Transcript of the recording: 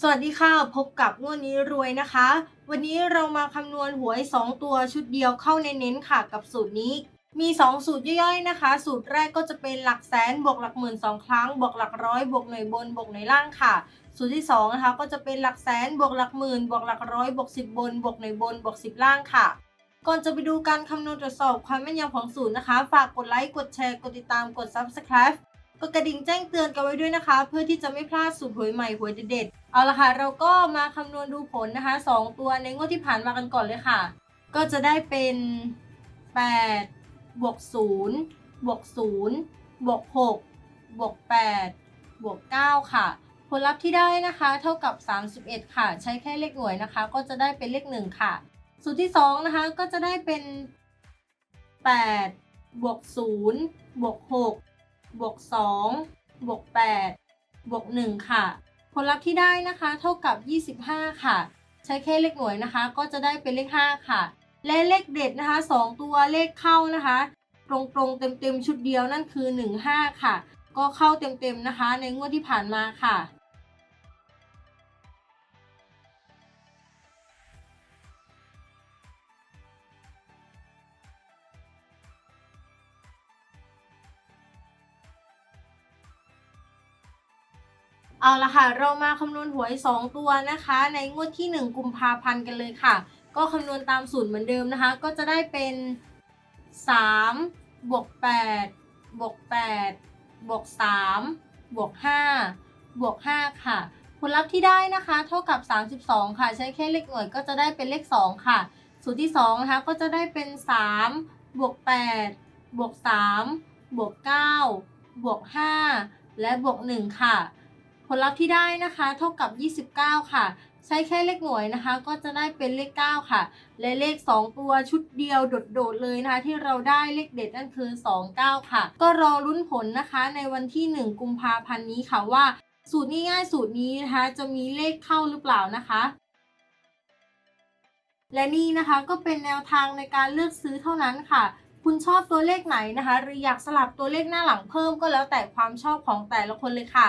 สวัสดีค่ะ พบกับงวดนี้รวยนะคะ วันนี้เรามาคำนวณหวย 2 ตัวชุดเดียวเข้าเน้นๆค่ะกับสูตรนี้ มี 2 สูตรย่อยๆนะคะ สูตรแรกก็จะเป็นหลักแสนบวกหลักหมื่นสองครั้งบวกหลักร้อยบวกหน่วยบนบวกหน่วยล่างค่ะ สูตรที่2นะคะก็จะเป็นหลักแสนบวกหลักหมื่นบวกหลักร้อยบวกสิบบนบวกหน่วยบนบวกสิบล่างค่ะก่อนจะไปดูการคำนวณตรวจสอบความแม่นยำของสูตรนะคะ ฝากกดไลค์ กดแชร์ กดติดตาม กด subscribe กดกระดิ่งแจ้งเตือนกันไว้ด้วยนะคะ เพื่อที่จะไม่พลาดสูตรหวยใหม่หวยเด็ดๆเอาละค่ะ เราก็มาคำนวณดูผลนะคะ 2 ตัวในงวดที่ผ่านมากันก่อนเลยค่ะ ก็จะได้เป็น8บวก0บวก0บวก6บวก8บวก9ค่ะ ผลลัพธ์ที่ได้นะคะ เท่ากับ 31 ค่ะ ใช้แค่เลขหน่วยนะคะ ก็จะได้เป็นเลข 1 ค่ะ สูตรที่ 2 นะคะก็จะได้เป็น8บวก0บวก6 บวก2บวก8บวก1ค่ะ ผลลัพธ์ที่ได้นะคะเท่ากับ 25 ค่ะ ใช้แค่เลขหน่วยนะคะ ก็จะได้เป็นเลข 5 ค่ะ และเลขเด็ดนะคะ 2 ตัวเลขเข้านะคะ ตรงๆเต็มๆชุดเดียวนั่นคือ 15 ค่ะ ก็เข้าเต็มๆนะคะ ในงวดที่ผ่านมาค่ะ เอาละค่ะ เรามาคำนวณหวย 2 ตัวนะคะ ในงวดที่ 1 กุมภาพันธ์กันเลยค่ะ ก็คำนวณตามสูตรเหมือนเดิมนะคะ ก็จะได้เป็น 3 บวก 8 บวก 8 บวก 3 บวก 5 บวก 5 ค่ะ ผลลัพธ์ที่ได้นะคะ เท่ากับ 32 ค่ะ ใช้แค่เลขหน่วยก็จะได้เป็นเลข 2 ค่ะ สูตรที่2นะคะ ก็จะได้เป็น 3 บวก 8 บวก 3 บวก 9 บวก 5 และบวก 1 ค่ะ ผลลัพธ์ที่ได้นะคะเท่ากับ 29 ค่ะ ใช้แค่เลขหน่วยนะคะ ก็จะได้เป็นเลข 9 ค่ะ และเลข 2 ตัวชุดเดียวโดดๆเลยนะคะ ที่เราได้เลขเด็ดนั่นคือ 29 ค่ะ ก็รอลุ้นผลนะคะในวันที่ 1 กุมภาพันธ์นี้ค่ะว่า สูตรง่ายๆสูตรนี้นะคะ จะมีเลขเข้าหรือเปล่านะคะและนี่นะคะก็เป็นแนวทางในการเลือกซื้อเท่านั้นค่ะ คุณชอบตัวเลขไหนนะคะ หรืออยากสลับตัวเลขหน้าหลังเพิ่มก็แล้วแต่ความชอบของแต่ละคนเลยค่ะ